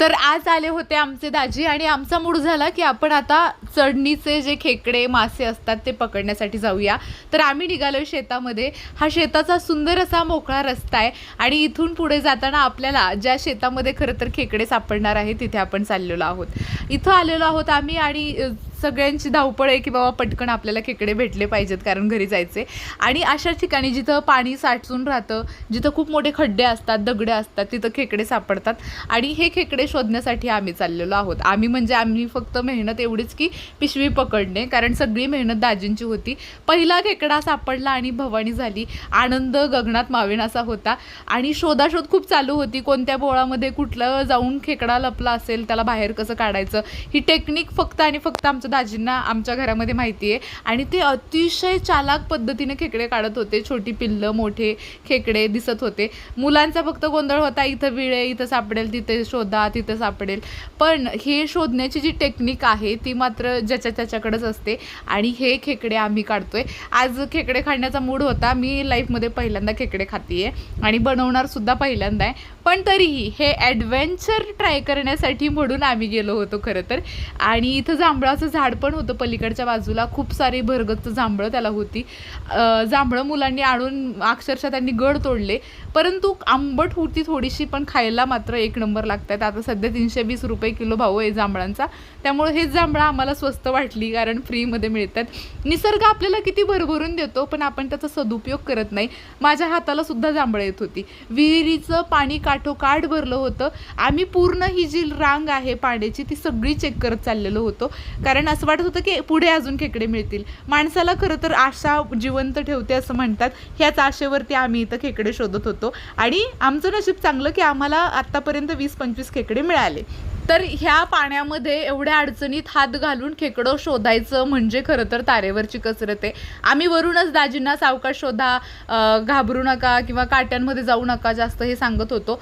तर आज आले होते आमचे दाजी आणि आमचा मूड झाला की आपण आता चढणीचे जे खेकडे मासे असतात ते पकडण्यासाठी जाऊया. तर आम्ही निघालो शेतामध्ये. हा शेताचा सुंदर असा मोकळा रस्ता आहे आणि इथून पुढे जाताना आपल्याला ज्या शेतामध्ये खरं तर खेकडे सापडणार आहे तिथे आपण चाललेलो आहोत. इथं आलेलो आहोत आम्ही आणि सगळ्यांची धावपळ आहे की बाबा पटकन आपल्याला खेकडे भेटले पाहिजेत कारण घरी जायचे. आणि अशा ठिकाणी जिथं पाणी साठून राहतं जिथं खूप मोठे खड्डे असतात दगडे असतात तिथं खेकडे सापडतात. आणि हे खेकडे शोधण्यासाठी आम्ही चाललेलो आहोत. आम्ही म्हणजे आम्ही फक्त मेहनत एवढीच की पिशवी पकडणे कारण सगळी मेहनत दाजींची होती. पहिला खेकडा सापडला आणि भवानी झाली. आनंद गगनात मावेनासा होता. आणि शोधाशोध खूप चालू होती. कोणत्या बोळामध्ये कुठलं जाऊन खेकडा लपला असेल त्याला बाहेर कसं काढायचं? ही टेक्निक फक्त आणि फक्त आमचं दाजींना आमच्या घरामध्ये माहिती आहे. आणि ते अतिशय चालाक पद्धतीने खेकडे काढत होते. छोटी पिल्लं मोठे खेकडे दिसत होते. मुलांचा फक्त गोंधळ होता इथं विळे इथं सापडेल तिथे शोधा तिथं सापडेल. पण हे शोधण्याची जी टेक्निक आहे ती मात्र ज्याच्या त्याच्याकडेच असते. आणि हे खेकडे आम्ही काढतोय. आज खेकडे खाण्याचा मूड होता. मी लाईफमध्ये पहिल्यांदा खेकडे खातीये. आणि बनवणार सुद्धा पहिल्यांदा आहे. पण तरीही हे ॲडव्हेंचर ट्राय करण्यासाठी म्हणून आम्ही गेलो होतो खरं तर. आणि इथं जांभळाचं झाड झाड पण होतं पलीकडच्या बाजूला. खूप सारी भरगत जांभळं त्याला होती. जांभळं मुलांनी आणून अक्षरशः त्यांनी गड तोडले. परंतु आंबट होती थोडीशी पण खायला मात्र एक नंबर लागत आहेत आता सध्या तीनशे वीस रुपये किलो भाव आहे जांभळांचा. त्यामुळे हे जांभळं आम्हाला स्वस्त वाटली कारण फ्रीमध्ये मिळतात. निसर्ग आपल्याला किती भरभरून देतो पण आपण त्याचा सदुपयोग करत नाही. माझ्या हाताला सुद्धा जांभळं येत होती. विहिरीचं पाणी काठोकाठ भरलं होतं. आम्ही पूर्ण ही जी रांग आहे पाण्याची ती सगळी चेक करत चाललेलो होतो. कारण असं वाटत होतं की पुढे अजून खेकडे मिळतील. माणसाला खरं तर आशा जिवंत ठेवते असं म्हणतात. ह्याच आशेवरती आम्ही इथं खेकडे शोधत होतो. आणि आमचं नशीब चांगलं की आम्हाला आत्तापर्यंत वीस पंचवीस खेकडे मिळाले. तर ह्या पाण्यामध्ये एवढ्या अडचणीत हात घालून खेकडं शोधायचं म्हणजे खरं तर तारेवरची कसरत आहे. आम्ही वरूनच दाजींना सावकाश शोधा घाबरू नका किंवा काट्यांमध्ये जाऊ नका जास्त हे सांगत होतो.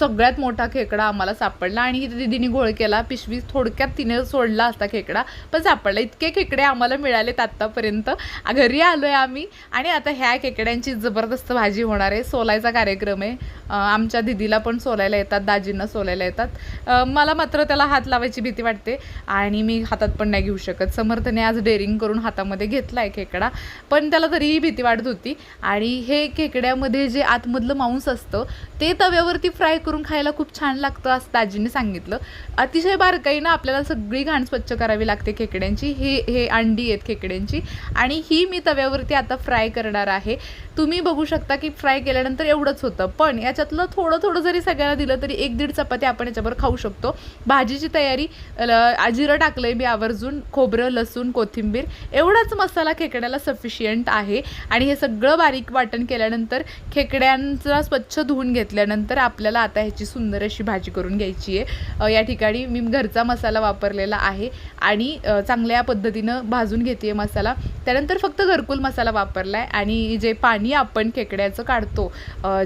सगळ्यात मोठा खेकडा आम्हाला सापडला आणि दिदीने घोळ केला. पिशवी थोडक्यात तिने सोडला असता खेकडा. पण सापडला. इतके खेकडे आम्हाला मिळालेत आत्तापर्यंत. घरी आलो आहे आम्ही. आणि आता ह्या खेकड्यांची जबरदस्त भाजी होणार आहे. सोलायचा कार्यक्रम आहे. आमच्या दिदीला पण सोलायला येतात. दाजींना सोलायला येतात. मला मात्र त्याला हात लावायची भीती वाटते. आणि मी हातात पण नाही घेऊ शकत. समर्थने आज डेअरिंग करून हातामध्ये घेतला आहे खेकडा. पण त्याला तरीही भीती वाटत होती. आणि हे खेकड्यामध्ये जे आतमधलं मांस असतं ते तव्यावरती फ्राय करून खायला खूप छान लागतं असं दाजीने सांगितलं. अतिशय बारकाईनं आपल्याला सगळी घाण स्वच्छ करावी लागते. खेकड्यांची हे हे अंडी आहेत खेकड्यांची. आणि ही मी तव्यावरती आता फ्राय करणार आहे. तुम्ही बघू शकता की फ्राय केल्यानंतर एवढंच होतं. पण याच्यातलं थोडं थोडं जरी सगळ्यांना दिलं तरी एक दीड चपाती आपण याच्यावर खाऊ शकतो. भाजीची तयारी ल- टाकलं आहे मी आवर्जून खोबरं लसूण कोथिंबीर. एवढाच मसाला खेकड्याला सफिशियंट आहे. आणि हे सगळं बारीक वाटण केल्यानंतर खेकड्यांचा स्वच्छ धुवून घेतल्यानंतर आपल्याला आता ह्याची सुंदर अशी भाजी करून घ्यायची आहे. या ठिकाणी मी घरचा मसाला वापरलेला आहे. आणि अ, चांगल्या पद्धतीनं भाजून घेते मसाला. त्यानंतर फक्त घरकुल मसाला वापरला आहे आणि जे पाणी आपण खेकड्याचं काढतो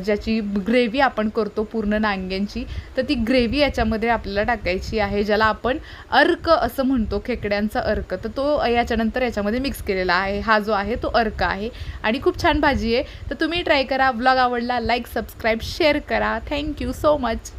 ज्याची ग्रेव्ही आपण करतो पूर्ण नांग्यांची तर ती ग्रेव्ही याच्यामध्ये आपल्याला टाकायची आहे ज्याला आपण अर्क असं म्हणतो खेकड्यांचा अर्क. तर तो याच्यानंतर याच्यामध्ये मिक्स केलेला आहे. हा जो आहे तो अर्क आहे आणि खूप छान भाजी आहे. तर तुम्ही ट्राय करा. ब्लॉग आवडला लाईक सबस्क्राईब शेअर करा. Thank you so much